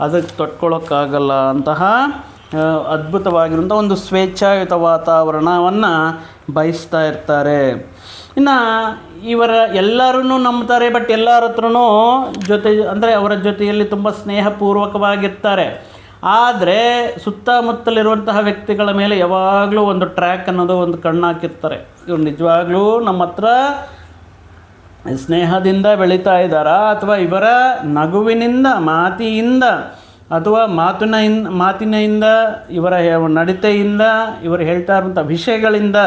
ಅದಕ್ಕೆ ತೊಟ್ಕೊಳ್ಳೋಕ್ಕಾಗಲ್ಲ ಅಂತಹ ಅದ್ಭುತವಾಗಿರುವಂಥ ಒಂದು ಸ್ವೇಚ್ಛಾಯುತ ವಾತಾವರಣವನ್ನು ಬಯಸ್ತಾ ಇರ್ತಾರೆ. ಇನ್ನು ಇವರ ಎಲ್ಲರೂ ನಂಬ್ತಾರೆ ಬಟ್ ಎಲ್ಲರ ಹತ್ರನೂ ಜೊತೆ, ಅಂದರೆ ಅವರ ಜೊತೆಯಲ್ಲಿ ತುಂಬ ಸ್ನೇಹಪೂರ್ವಕವಾಗಿರ್ತಾರೆ. ಆದರೆ ಸುತ್ತಮುತ್ತಲಿರುವಂತಹ ವ್ಯಕ್ತಿಗಳ ಮೇಲೆ ಯಾವಾಗಲೂ ಒಂದು ಟ್ರ್ಯಾಕ್ ಅನ್ನೋದು ಒಂದು ಕಣ್ಣಾಕಿರ್ತಾರೆ. ಇವರು ನಿಜವಾಗ್ಲೂ ನಮ್ಮ ಹತ್ರ ಸ್ನೇಹದಿಂದ ಬೆಳೀತಾ ಇದ್ದಾರಾ ಅಥವಾ ಇವರ ನಗುವಿನಿಂದ, ಮಾತಿಯಿಂದ ಅಥವಾ ಮಾತಿನ ಇನ್ ಮಾತಿನಿಂದ, ಇವರ ನಡತೆಯಿಂದ, ಇವರು ಹೇಳ್ತಾ ಇರುವಂಥ ವಿಷಯಗಳಿಂದ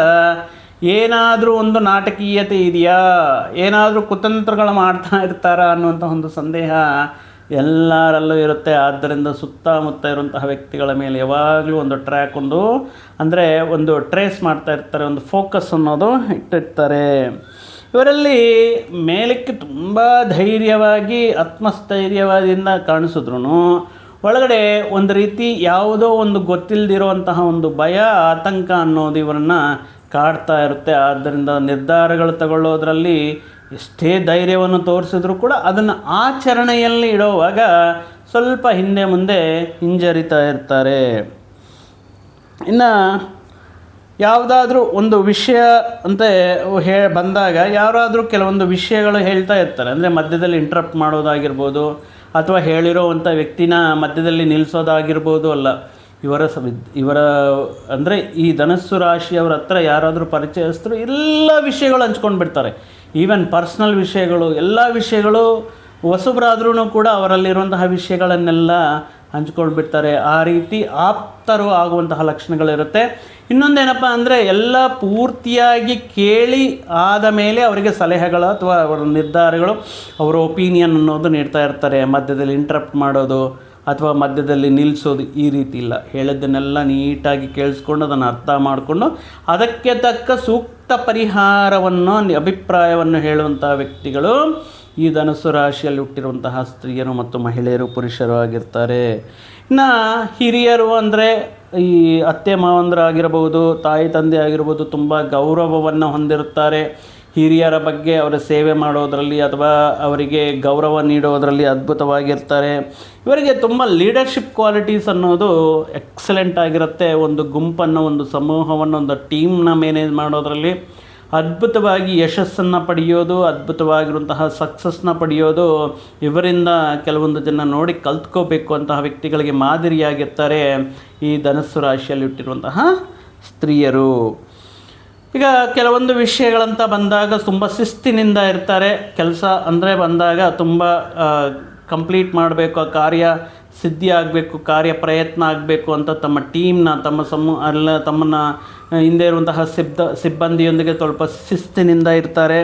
ಏನಾದರೂ ಒಂದು ನಾಟಕೀಯತೆ ಇದೆಯಾ? ಏನಾದರೂ ಕುತಂತ್ರಗಳು ಮಾಡ್ತಾ ಇರ್ತಾರಾ ಅನ್ನುವಂಥ ಒಂದು ಸಂದೇಹ ಎಲ್ಲರಲ್ಲೂ ಇರುತ್ತೆ. ಆದ್ದರಿಂದ ಸುತ್ತಮುತ್ತ ಇರುವಂತಹ ವ್ಯಕ್ತಿಗಳ ಮೇಲೆ ಯಾವಾಗಲೂ ಒಂದು ಟ್ರ್ಯಾಕ್ ಒಂದು, ಅಂದರೆ ಒಂದು ಟ್ರೇಸ್ ಮಾಡ್ತಾ ಇರ್ತಾರೆ, ಒಂದು ಫೋಕಸ್ ಅನ್ನೋದು ಇಟ್ಟಿರ್ತಾರೆ. ಇವರಲ್ಲಿ ಮೇಲಕ್ಕೆ ತುಂಬ ಧೈರ್ಯವಾಗಿ ಆತ್ಮಸ್ಥೈರ್ಯವಾದಿಂದ ಕಾಣಿಸಿದ್ರು ಒಳಗಡೆ ಒಂದು ರೀತಿ ಯಾವುದೋ ಒಂದು ಗೊತ್ತಿಲ್ಲದಿರುವಂತಹ ಒಂದು ಭಯ, ಆತಂಕ ಅನ್ನೋದು ಇವರನ್ನು ಕಾಡ್ತಾ ಇರುತ್ತೆ. ಆದ್ದರಿಂದ ನಿರ್ಧಾರಗಳು ತಗೊಳ್ಳೋದ್ರಲ್ಲಿ ಎಷ್ಟೇ ಧೈರ್ಯವನ್ನು ತೋರಿಸಿದ್ರು ಕೂಡ ಅದನ್ನು ಆಚರಣೆಯಲ್ಲಿ ಇಡುವಾಗ ಸ್ವಲ್ಪ ಹಿಂದೆ ಮುಂದೆ ಹಿಂಜರಿತಾ ಇರ್ತಾರೆ. ಇನ್ನು ಯಾವುದಾದ್ರೂ ಒಂದು ವಿಷಯ ಅಂತ ಹೇ ಬಂದಾಗ ಯಾರಾದರೂ ಕೆಲವೊಂದು ವಿಷಯಗಳು ಹೇಳ್ತಾ ಇರ್ತಾರೆ. ಅಂದರೆ ಮಧ್ಯದಲ್ಲಿ ಇಂಟ್ರಪ್ಟ್ ಮಾಡೋದಾಗಿರ್ಬೋದು ಅಥವಾ ಹೇಳಿರೋವಂಥ ವ್ಯಕ್ತಿನ ಮಧ್ಯದಲ್ಲಿ ನಿಲ್ಲಿಸೋದಾಗಿರ್ಬೋದು ಅಲ್ಲ. ಇವರ ಸ ಇವರ ಅಂದರೆ ಈ ಧನಸ್ಸು ರಾಶಿಯವರ ಹತ್ರ ಯಾರಾದರೂ ಪರಿಚಯಸ್ಥರು ಎಲ್ಲ ವಿಷಯಗಳು ಹಂಚ್ಕೊಂಡು ಬಿಡ್ತಾರೆ. ಈವನ್ ಪರ್ಸ್ನಲ್ ವಿಷಯಗಳು, ಎಲ್ಲ ವಿಷಯಗಳು ಹೊಸಬರಾದ್ರೂ ಕೂಡ ಅವರಲ್ಲಿರುವಂತಹ ವಿಷಯಗಳನ್ನೆಲ್ಲ ಹಂಚ್ಕೊಂಡು ಬಿಡ್ತಾರೆ ಆ ರೀತಿ ಆಪ್ತರು ಆಗುವಂತಹ ಲಕ್ಷಣಗಳಿರುತ್ತೆ. ಇನ್ನೊಂದೇನಪ್ಪ ಅಂದರೆ ಎಲ್ಲ ಪೂರ್ತಿಯಾಗಿ ಕೇಳಿ ಆದ ಮೇಲೆ ಅವರಿಗೆ ಸಲಹೆಗಳು ಅಥವಾ ಅವರ ನಿರ್ಧಾರಗಳು, ಅವರ ಒಪಿನಿಯನ್ ಅನ್ನೋದು ನೀಡ್ತಾ ಇರ್ತಾರೆ. ಮಧ್ಯದಲ್ಲಿ ಇಂಟ್ರಪ್ಟ್ ಮಾಡೋದು ಅಥವಾ ಮಧ್ಯದಲ್ಲಿ ನಿಲ್ಲಿಸೋದು ಈ ರೀತಿ ಇಲ್ಲ. ಹೇಳಿದ್ದನ್ನೆಲ್ಲ ನೀಟಾಗಿ ಕೇಳಿಸ್ಕೊಂಡು ಅದನ್ನು ಅರ್ಥ ಮಾಡಿಕೊಂಡು ಅದಕ್ಕೆ ತಕ್ಕ ಸೂಕ್ತ ಪರಿಹಾರವನ್ನು, ಅಭಿಪ್ರಾಯವನ್ನು ಹೇಳುವಂಥ ವ್ಯಕ್ತಿಗಳು ಈ ಧನಸ್ಸು ರಾಶಿಯಲ್ಲಿ ಹುಟ್ಟಿರುವಂತಹ ಸ್ತ್ರೀಯರು ಮತ್ತು ಮಹಿಳೆಯರು ಪುರುಷರು ಆಗಿರ್ತಾರೆ. ಇನ್ನು ಹಿರಿಯರು ಅಂದರೆ ಈ ಅತ್ತೆ ಮಾವಂದರಾಗಿರ್ಬೋದು ತಾಯಿ ತಂದೆ ಆಗಿರ್ಬೋದು ತುಂಬ ಗೌರವವನ್ನು ಹೊಂದಿರುತ್ತಾರೆ. ಹಿರಿಯರ ಬಗ್ಗೆ ಅವರ ಸೇವೆ ಮಾಡೋದರಲ್ಲಿ ಅಥವಾ ಅವರಿಗೆ ಗೌರವ ನೀಡೋದರಲ್ಲಿ ಅದ್ಭುತವಾಗಿರ್ತಾರೆ. ಇವರಿಗೆ ತುಂಬ ಲೀಡರ್ಶಿಪ್ ಕ್ವಾಲಿಟೀಸ್ ಅನ್ನೋದು ಎಕ್ಸಲೆಂಟ್ ಆಗಿರುತ್ತೆ. ಒಂದು ಗುಂಪನ್ನು, ಒಂದು ಸಮೂಹವನ್ನು, ಒಂದು ಟೀಮ್ನ ಮ್ಯಾನೇಜ್ ಮಾಡೋದರಲ್ಲಿ ಅದ್ಭುತವಾಗಿ ಯಶಸ್ಸನ್ನು ಪಡೆಯೋದು, ಅದ್ಭುತವಾಗಿರುವಂತಹ ಸಕ್ಸಸ್ನ ಪಡೆಯೋದು, ಇವರಿಂದ ಕೆಲವೊಂದು ಜನ ನೋಡಿ ಕಲ್ತ್ಕೋಬೇಕು ಅಂತಹ ವ್ಯಕ್ತಿಗಳಿಗೆ ಮಾದರಿಯಾಗಿರ್ತಾರೆ ಈ ಧನಸ್ಸು ರಾಶಿಯಲ್ಲಿ ಇಟ್ಟಿರುವಂತಹ ಸ್ತ್ರೀಯರು. ಈಗ ಕೆಲವೊಂದು ವಿಷಯಗಳಂತ ಬಂದಾಗ ತುಂಬ ಶಿಸ್ತಿನಿಂದ ಇರ್ತಾರೆ. ಕೆಲಸ ಅಂದರೆ ಬಂದಾಗ ತುಂಬ ಕಂಪ್ಲೀಟ್ ಮಾಡಬೇಕು, ಆ ಕಾರ್ಯ ಸಿದ್ಧಿ ಆಗಬೇಕು ಕಾರ್ಯ ಪ್ರಯತ್ನ ಆಗಬೇಕು ಅಂತ ತಮ್ಮ ಟೀಮ್ನ ತಮ್ಮ ಸಮೂ, ಅಲ್ಲ, ತಮ್ಮನ್ನ ಹಿಂದೆ ಇರುವಂತಹ ಸಿಬ್ಬ ಸಿಬ್ಬಂದಿಯೊಂದಿಗೆ ಸ್ವಲ್ಪ ಶಿಸ್ತಿನಿಂದ ಇರ್ತಾರೆ.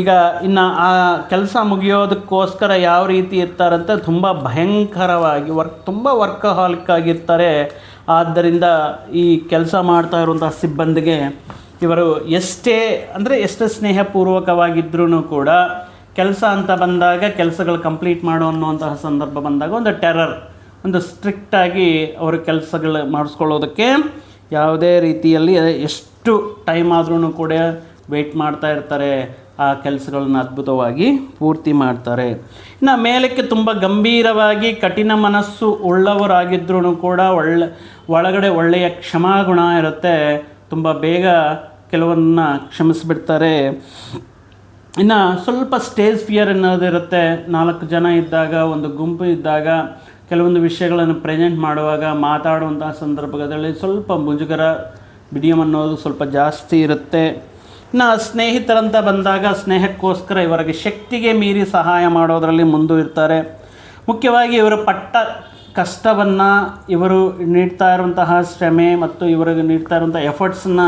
ಈಗ ಇನ್ನು ಆ ಕೆಲಸ ಮುಗಿಯೋದಕ್ಕೋಸ್ಕರ ಯಾವ ರೀತಿ ಇರ್ತಾರಂತ ತುಂಬ ಭಯಂಕರವಾಗಿ ವರ್ಕ್ ತುಂಬ ಆಗಿರ್ತಾರೆ. ಆದ್ದರಿಂದ ಈ ಕೆಲಸ ಮಾಡ್ತಾ ಇರುವಂತಹ ಸಿಬ್ಬಂದಿಗೆ ಇವರು ಎಷ್ಟೇ, ಅಂದರೆ ಎಷ್ಟೇ ಸ್ನೇಹಪೂರ್ವಕವಾಗಿದ್ರೂ ಕೂಡ ಕೆಲಸ ಅಂತ ಬಂದಾಗ, ಕೆಲಸಗಳು ಕಂಪ್ಲೀಟ್ ಮಾಡೋ ಅನ್ನುವಂತಹ ಸಂದರ್ಭ ಬಂದಾಗ ಒಂದು ಟೆರರ್, ಒಂದು ಸ್ಟ್ರಿಕ್ಟಾಗಿ ಅವರು ಕೆಲಸಗಳು ಮಾಡಿಸ್ಕೊಳ್ಳೋದಕ್ಕೆ ಯಾವುದೇ ರೀತಿಯಲ್ಲಿ ಎಷ್ಟು ಟೈಮ್ ಆದ್ರೂ ಕೂಡ ವೆಯ್ಟ್ ಮಾಡ್ತಾ ಇರ್ತಾರೆ ಆ ಕೆಲಸಗಳನ್ನ ಅದ್ಭುತವಾಗಿ ಪೂರ್ತಿ ಮಾಡ್ತಾರೆ. ಇನ್ನು ಮೇಲಕ್ಕೆ ತುಂಬ ಗಂಭೀರವಾಗಿ ಕಠಿಣ ಮನಸ್ಸು ಉಳ್ಳವರಾಗಿದ್ರೂ ಕೂಡ ಒಳ್ಳೆ, ಒಳಗಡೆ ಒಳ್ಳೆಯ ಕ್ಷಮಾಗುಣ ಇರುತ್ತೆ. ತುಂಬ ಬೇಗ ಕೆಲವನ್ನ ಕ್ಷಮಿಸಿಬಿಡ್ತಾರೆ. ಇನ್ನು ಸ್ವಲ್ಪ ಸ್ಟೇಜ್ ಫಿಯರ್ ಅನ್ನೋದಿರುತ್ತೆ. ನಾಲ್ಕು ಜನ ಇದ್ದಾಗ, ಒಂದು ಗುಂಪು ಇದ್ದಾಗ ಕೆಲವೊಂದು ವಿಷಯಗಳನ್ನು ಪ್ರೆಸೆಂಟ್ ಮಾಡುವಾಗ ಮಾತಾಡುವಂತಹ ಸಂದರ್ಭದಲ್ಲಿ ಸ್ವಲ್ಪ ಮುಜುಗರ ಬಿಡಿಯಮ್ ಅನ್ನೋದು ಸ್ವಲ್ಪ ಜಾಸ್ತಿ ಇರುತ್ತೆ. ಇನ್ನು ಸ್ನೇಹಿತರಂತ ಬಂದಾಗ ಸ್ನೇಹಕ್ಕೋಸ್ಕರ ಇವರಿಗೆ ಶಕ್ತಿಗೆ ಮೀರಿ ಸಹಾಯ ಮಾಡೋದರಲ್ಲಿ ಇರ್ತಾರೆ. ಮುಖ್ಯವಾಗಿ ಇವರು ಪಟ್ಟ ಕಷ್ಟವನ್ನು ಇವರು ನೀಡ್ತಾ ಇರುವಂತಹ ಶ್ರಮೆ ಮತ್ತು ಇವರಿಗೆ ನೀಡ್ತಾ ಇರುವಂಥ ಎಫರ್ಟ್ಸನ್ನ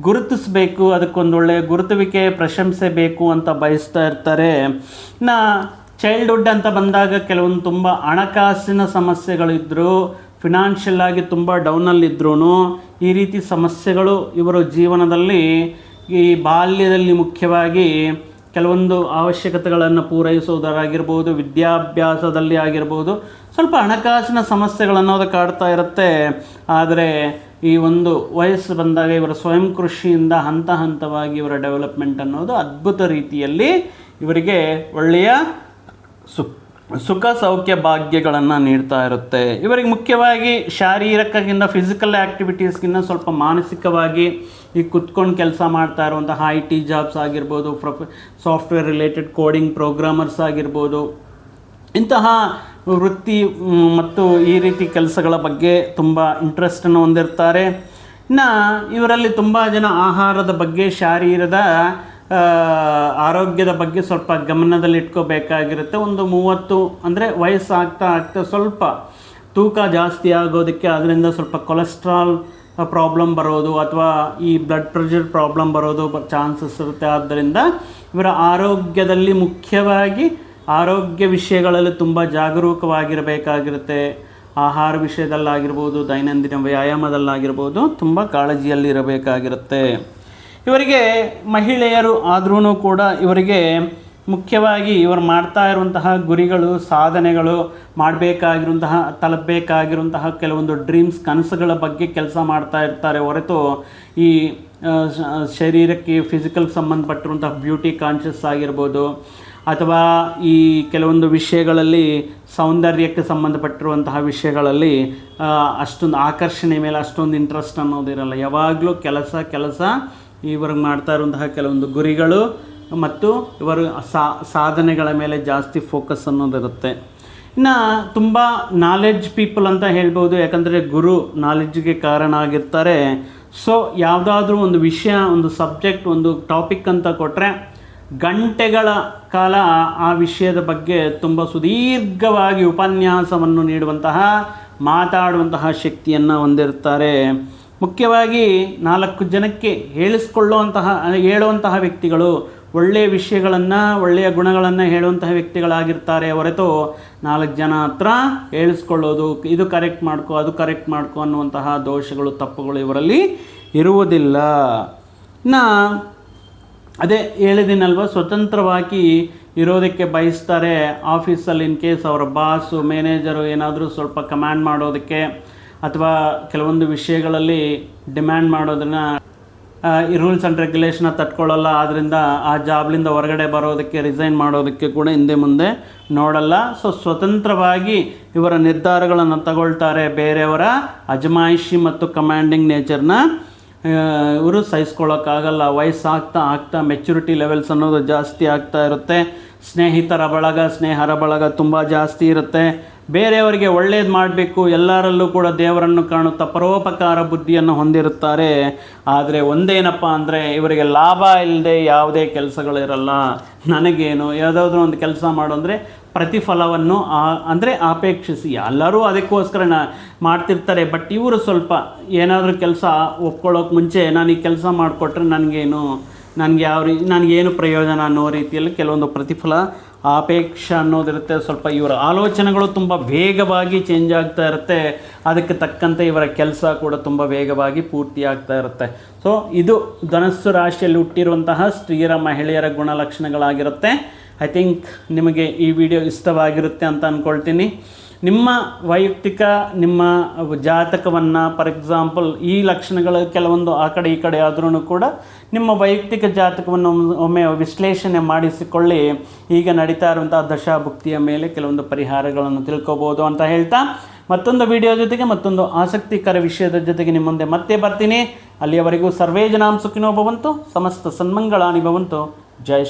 ಗುರುತಿಸಬೇಕು, ಅದಕ್ಕೊಂದು ಒಳ್ಳೆಯ ಗುರುತುವಿಕೆ, ಪ್ರಶಂಸೆ ಬೇಕು ಅಂತ ಬಯಸ್ತಾ ಇರ್ತಾರೆ. ಇನ್ನು ಚೈಲ್ಡ್ಹುಡ್ ಅಂತ ಬಂದಾಗ ಕೆಲವೊಂದು ತುಂಬ ಹಣಕಾಸಿನ ಸಮಸ್ಯೆಗಳಿದ್ದರು ಫಿನಾನ್ಷಿಯಲ್ ಆಗಿ ತುಂಬ ಡೌನಲ್ಲಿದ್ರೂ ಈ ರೀತಿ ಸಮಸ್ಯೆಗಳು ಇವರ ಜೀವನದಲ್ಲಿ ಈ ಬಾಲ್ಯದಲ್ಲಿ ಮುಖ್ಯವಾಗಿ ಕೆಲವೊಂದು ಅವಶ್ಯಕತೆಗಳನ್ನು ಪೂರೈಸುವುದರಾಗಿರ್ಬೋದು ವಿದ್ಯಾಭ್ಯಾಸದಲ್ಲಿ ಆಗಿರ್ಬೋದು, ಸ್ವಲ್ಪ ಹಣಕಾಸಿನ ಸಮಸ್ಯೆಗಳನ್ನೋದು ಕಾಡ್ತಾ ಇರುತ್ತೆ. ಆದರೆ ಈ ಒಂದು ವಯಸ್ಸು ಬಂದಾಗ ಇವರ ಸ್ವಯಂ ಕೃಷಿಯಿಂದ ಹಂತ ಹಂತವಾಗಿ ಇವರ ಡೆವಲಪ್ಮೆಂಟ್ ಅನ್ನೋದು ಅದ್ಭುತ ರೀತಿಯಲ್ಲಿ ಇವರಿಗೆ ಒಳ್ಳೆಯ ಸುಖ ಸುಖ ಸೌಖ್ಯ ಭಾಗ್ಯಗಳನ್ನು ನೀಡ್ತಾ ಇರುತ್ತೆ. ಇವರಿಗೆ ಮುಖ್ಯವಾಗಿ ಶಾರೀರಿಕಕ್ಕಿಂತ ಫಿಸಿಕಲ್ ಆ್ಯಕ್ಟಿವಿಟೀಸ್ಗಿಂತ ಸ್ವಲ್ಪ ಮಾನಸಿಕವಾಗಿ ಈ ಕುತ್ಕೊಂಡು ಕೆಲಸ ಮಾಡ್ತಾ ಇರುವಂಥ ಐ ಟಿ ಜಾಬ್ಸ್ ಆಗಿರ್ಬೋದು ಪ್ರೊಫೆ ಸಾಫ್ಟ್ವೇರ್ ರಿಲೇಟೆಡ್ ಕೋಡಿಂಗ್ ಪ್ರೋಗ್ರಾಮರ್ಸ್ ಆಗಿರ್ಬೋದು, ಇಂತಹ ವೃತ್ತಿ ಮತ್ತು ಈ ರೀತಿ ಕೆಲಸಗಳ ಬಗ್ಗೆ ತುಂಬ ಇಂಟ್ರೆಸ್ಟನ್ನು ಹೊಂದಿರ್ತಾರೆ. ಇನ್ನು ಇವರಲ್ಲಿ ತುಂಬ ಜನ ಆಹಾರದ ಬಗ್ಗೆ, ಶಾರೀರದ ಆರೋಗ್ಯದ ಬಗ್ಗೆ ಸ್ವಲ್ಪ ಗಮನದಲ್ಲಿ ಇಟ್ಕೋಬೇಕಾಗಿರುತ್ತೆ ಒಂದು ಮೂವತ್ತು ಅಂದರೆ ವಯಸ್ಸಾಗ್ತಾ ಆಗ್ತಾ ಸ್ವಲ್ಪ ತೂಕ ಜಾಸ್ತಿ ಆಗೋದಕ್ಕೆ ಅದರಿಂದ ಸ್ವಲ್ಪ ಕೊಲೆಸ್ಟ್ರಾಲ್ ಪ್ರಾಬ್ಲಮ್ ಬರೋದು ಅಥವಾ ಈ ಬ್ಲಡ್ ಪ್ರೆಷರ್ ಪ್ರಾಬ್ಲಮ್ ಬರೋದು ಚಾನ್ಸಸ್ ಇರುತ್ತೆ. ಆದ್ದರಿಂದ ಇವರ ಆರೋಗ್ಯದಲ್ಲಿ ಮುಖ್ಯವಾಗಿ ಆರೋಗ್ಯ ವಿಷಯಗಳಲ್ಲಿ ತುಂಬ ಜಾಗರೂಕವಾಗಿರಬೇಕಾಗಿರುತ್ತೆ. ಆಹಾರ ವಿಷಯದಲ್ಲಾಗಿರ್ಬೋದು, ದೈನಂದಿನ ವ್ಯಾಯಾಮದಲ್ಲಾಗಿರ್ಬೋದು, ತುಂಬ ಕಾಳಜಿಯಲ್ಲಿರಬೇಕಾಗಿರುತ್ತೆ. ಇವರಿಗೆ ಮಹಿಳೆಯರು ಆದ್ರೂ ಕೂಡ ಇವರಿಗೆ ಮುಖ್ಯವಾಗಿ ಇವರು ಮಾಡ್ತಾ ಇರುವಂತಹ ಗುರಿಗಳು, ಸಾಧನೆಗಳು, ಮಾಡಬೇಕಾಗಿರುವಂತಹ, ತಲುಪಬೇಕಾಗಿರುವಂತಹ ಕೆಲವೊಂದು ಡ್ರೀಮ್ಸ್, ಕನಸುಗಳ ಬಗ್ಗೆ ಕೆಲಸ ಮಾಡ್ತಾ ಇರ್ತಾರೆ ಹೊರತು ಈ ಶರೀರಕ್ಕೆ ಫಿಸಿಕಲ್ ಸಂಬಂಧಪಟ್ಟಿರುವಂತಹ ಬ್ಯೂಟಿ ಕಾನ್ಷಿಯಸ್ ಆಗಿರ್ಬೋದು ಅಥವಾ ಈ ಕೆಲವೊಂದು ವಿಷಯಗಳಲ್ಲಿ ಸೌಂದರ್ಯಕ್ಕೆ ಸಂಬಂಧಪಟ್ಟಿರುವಂತಹ ವಿಷಯಗಳಲ್ಲಿ ಅಷ್ಟೊಂದು ಆಕರ್ಷಣೆ ಮೇಲೆ ಅಷ್ಟೊಂದು ಇಂಟ್ರೆಸ್ಟ್ ಅನ್ನೋದಿರಲ್ಲ. ಯಾವಾಗಲೂ ಕೆಲಸ ಕೆಲಸ ಇವ್ರಿಗೆ ಮಾಡ್ತಾ ಇರುವಂತಹ ಕೆಲವೊಂದು ಗುರಿಗಳು ಮತ್ತು ಇವರು ಸಾಧನೆಗಳ ಮೇಲೆ ಜಾಸ್ತಿ ಫೋಕಸ್ ಅನ್ನೋದಿರುತ್ತೆ ಇನ್ನು ತುಂಬ ನಾಲೆಡ್ಜ್ ಪೀಪಲ್ ಅಂತ ಹೇಳ್ಬೋದು, ಯಾಕಂದರೆ ಗುರು ನಾಲೆಡ್ಜ್ಗೆ ಕಾರಣ ಆಗಿರ್ತಾರೆ. ಸೊ ಯಾವುದಾದ್ರೂ ಒಂದು ವಿಷಯ, ಒಂದು ಸಬ್ಜೆಕ್ಟ್ ಒಂದು ಟಾಪಿಕ್ ಅಂತ ಕೊಟ್ಟರೆ ಗಂಟೆಗಳ ಕಾಲ ಆ ವಿಷಯದ ಬಗ್ಗೆ ತುಂಬ ಸುದೀರ್ಘವಾಗಿ ಉಪನ್ಯಾಸವನ್ನು ನೀಡುವಂತಹ, ಮಾತಾಡುವಂತಹ ಶಕ್ತಿಯನ್ನು ಹೊಂದಿರ್ತಾರೆ. ಮುಖ್ಯವಾಗಿ ನಾಲ್ಕು ಜನಕ್ಕೆ ಹೇಳಿಸ್ಕೊಳ್ಳುವಂತಹ, ಹೇಳುವಂತಹ ವ್ಯಕ್ತಿಗಳು ಒಳ್ಳೆಯ ವಿಷಯಗಳನ್ನು, ಒಳ್ಳೆಯ ಗುಣಗಳನ್ನು ಹೇಳುವಂತಹ ವ್ಯಕ್ತಿಗಳಾಗಿರ್ತಾರೆ ಹೊರತು ನಾಲ್ಕು ಜನ ಹತ್ರ ಹೇಳಿಸ್ಕೊಳ್ಳೋದು, ಇದು ಕರೆಕ್ಟ್ ಮಾಡ್ಕೊ, ಅದು ಕರೆಕ್ಟ್ ಮಾಡ್ಕೊ ಅನ್ನುವಂತಹ ದೋಷಗಳು, ತಪ್ಪುಗಳು ಇವರಲ್ಲಿ ಇರುವುದಿಲ್ಲ. ಇನ್ನು ಅದೇ ಹೇಳಿದಿನಲ್ವ, ಸ್ವತಂತ್ರವಾಗಿ ಇರೋದಕ್ಕೆ ಬಯಸ್ತಾರೆ. ಆಫೀಸಲ್ಲಿ ಇನ್ ಕೇಸ್ ಅವರ ಬಾಸು ಮ್ಯಾನೇಜರು ಏನಾದರೂ ಸ್ವಲ್ಪ ಕಮ್ಯಾಂಡ್ ಮಾಡೋದಕ್ಕೆ ಅಥವಾ ಕೆಲವೊಂದು ವಿಷಯಗಳಲ್ಲಿ ಡಿಮ್ಯಾಂಡ್ ಮಾಡೋದನ್ನು ಈ ರೂಲ್ಸ್ ಆ್ಯಂಡ್ ರೆಗ್ಯುಲೇಷನ್ನ ತಟ್ಕೊಳ್ಳಲ್ಲ ಆದ್ದರಿಂದ ಆ ಜಾಬ್ಲಿಂದ ಹೊರಗಡೆ ಬರೋದಕ್ಕೆ, ರಿಸೈನ್ ಮಾಡೋದಕ್ಕೆ ಕೂಡ ಹಿಂದೆ ಮುಂದೆ ನೋಡಲ್ಲ. ಸೊ ಸ್ವತಂತ್ರವಾಗಿ ಇವರ ನಿರ್ಧಾರಗಳನ್ನು ತಗೊಳ್ತಾರೆ ಬೇರೆಯವರ ಅಜಮಾಯಿಷಿ ಮತ್ತು ಕಮಾಂಡಿಂಗ್ ನೇಚರ್ನ. ಇವರು ಸಹಿಸ್ಕೊಳ್ಳೋಕ್ಕಾಗಲ್ಲ. ವಯಸ್ಸಾಗ್ತಾ ಆಗ್ತಾ ಮೆಚುರಿಟಿ ಲೆವೆಲ್ಸ್ ಅನ್ನೋದು ಜಾಸ್ತಿ ಆಗ್ತಾ ಇರುತ್ತೆ. ಸ್ನೇಹಿತರ ಬಳಗ, ಸ್ನೇಹರ ಬಳಗ ತುಂಬ ಜಾಸ್ತಿ ಇರುತ್ತೆ. ಬೇರೆಯವರಿಗೆ ಒಳ್ಳೇದು ಮಾಡಬೇಕು, ಎಲ್ಲರಲ್ಲೂ ಕೂಡ ದೇವರನ್ನು ಕಾಣುತ್ತಾ ಪರೋಪಕಾರ ಬುದ್ಧಿಯನ್ನು ಹೊಂದಿರುತ್ತಾರೆ. ಆದರೆ ಒಂದೇನಪ್ಪ ಅಂದರೆ ಇವರಿಗೆ ಲಾಭ ಇಲ್ಲದೆ ಯಾವುದೇ ಕೆಲಸಗಳಿರಲ್ಲ. ನನಗೇನು ಯಾವುದಾದ್ರೂ ಒಂದು ಕೆಲಸ ಮಾಡು ಅಂದರೆ ಪ್ರತಿಫಲವನ್ನು ಆ, ಅಂದರೆ ಅಪೇಕ್ಷಿಸಿ. ಎಲ್ಲರೂ ಅದಕ್ಕೋಸ್ಕರ ನಾ ಮಾಡ್ತಿರ್ತಾರೆ, ಬಟ್ ಇವರು ಸ್ವಲ್ಪ ಏನಾದರೂ ಕೆಲಸ ಒಪ್ಕೊಳ್ಳೋಕೆ ಮುಂಚೆ ನಾನು ಈ ಕೆಲಸ ಮಾಡಿಕೊಟ್ರೆ ನನಗೇನು, ನನಗೆ ಯಾವ ರೀ, ನನಗೇನು ಪ್ರಯೋಜನ ಅನ್ನೋ ರೀತಿಯಲ್ಲಿ ಕೆಲವೊಂದು ಪ್ರತಿಫಲ ಅಪೇಕ್ಷೆ ಅನ್ನೋದಿರುತ್ತೆ. ಸ್ವಲ್ಪ ಇವರ ಆಲೋಚನೆಗಳು ತುಂಬ ವೇಗವಾಗಿ ಚೇಂಜ್ ಆಗ್ತಾ ಇರುತ್ತೆ. ಅದಕ್ಕೆ ತಕ್ಕಂತೆ ಇವರ ಕೆಲಸ ಕೂಡ ತುಂಬ ವೇಗವಾಗಿ ಪೂರ್ತಿ ಆಗ್ತಾ ಇರುತ್ತೆ. ಸೊ ಇದು ಧನಸ್ಸು ರಾಶಿಯಲ್ಲಿ ಹುಟ್ಟಿರುವಂತಹ ಸ್ತ್ರೀಯರ ಮಹಿಳೆಯರ ಗುಣಲಕ್ಷಣಗಳಾಗಿರುತ್ತೆ. ಐ ಥಿಂಕ್ ನಿಮಗೆ ಈ ವಿಡಿಯೋ ಇಷ್ಟವಾಗಿರುತ್ತೆ ಅಂತ ಅಂದ್ಕೊಳ್ತೀನಿ ನಿಮ್ಮ ವೈಯಕ್ತಿಕ, ನಿಮ್ಮ ಜಾತಕವನ್ನು ಫಾರ್ ಎಕ್ಸಾಂಪಲ್ ಈ ಲಕ್ಷಣಗಳು ಕೆಲವೊಂದು ಆ ಕಡೆ ಈ ಕಡೆ ಆದ್ರೂ ಕೂಡ ನಿಮ್ಮ ವೈಯಕ್ತಿಕ ಜಾತಕವನ್ನು ಒಮ್ಮೆ- ವಿಶ್ಲೇಷಣೆ ಮಾಡಿಸಿಕೊಳ್ಳಿ. ಈಗ ನಡೀತಾ ಇರುವಂಥ ದಶಾಭುಕ್ತಿಯ ಮೇಲೆ ಕೆಲವೊಂದು ಪರಿಹಾರಗಳನ್ನು ತಿಳ್ಕೊಬೋದು ಅಂತ ಹೇಳ್ತಾ ಮತ್ತೊಂದು ವಿಡಿಯೋ ಜೊತೆಗೆ ಮತ್ತೊಂದು ಆಸಕ್ತಿಕರ ವಿಷಯದ ಜೊತೆಗೆ ನಿಮ್ಮ ಮುಂದೆ ಮತ್ತೆ ಬರ್ತೀನಿ. ಅಲ್ಲಿಯವರೆಗೂ ಸರ್ವೇ ಜನಾಂ ಸುಖಿನೋ ಭವಂತು, ಸಮಸ್ತ ಸನ್ಮಂಗಳಾನಿ ಭವಂತು. ಜೈ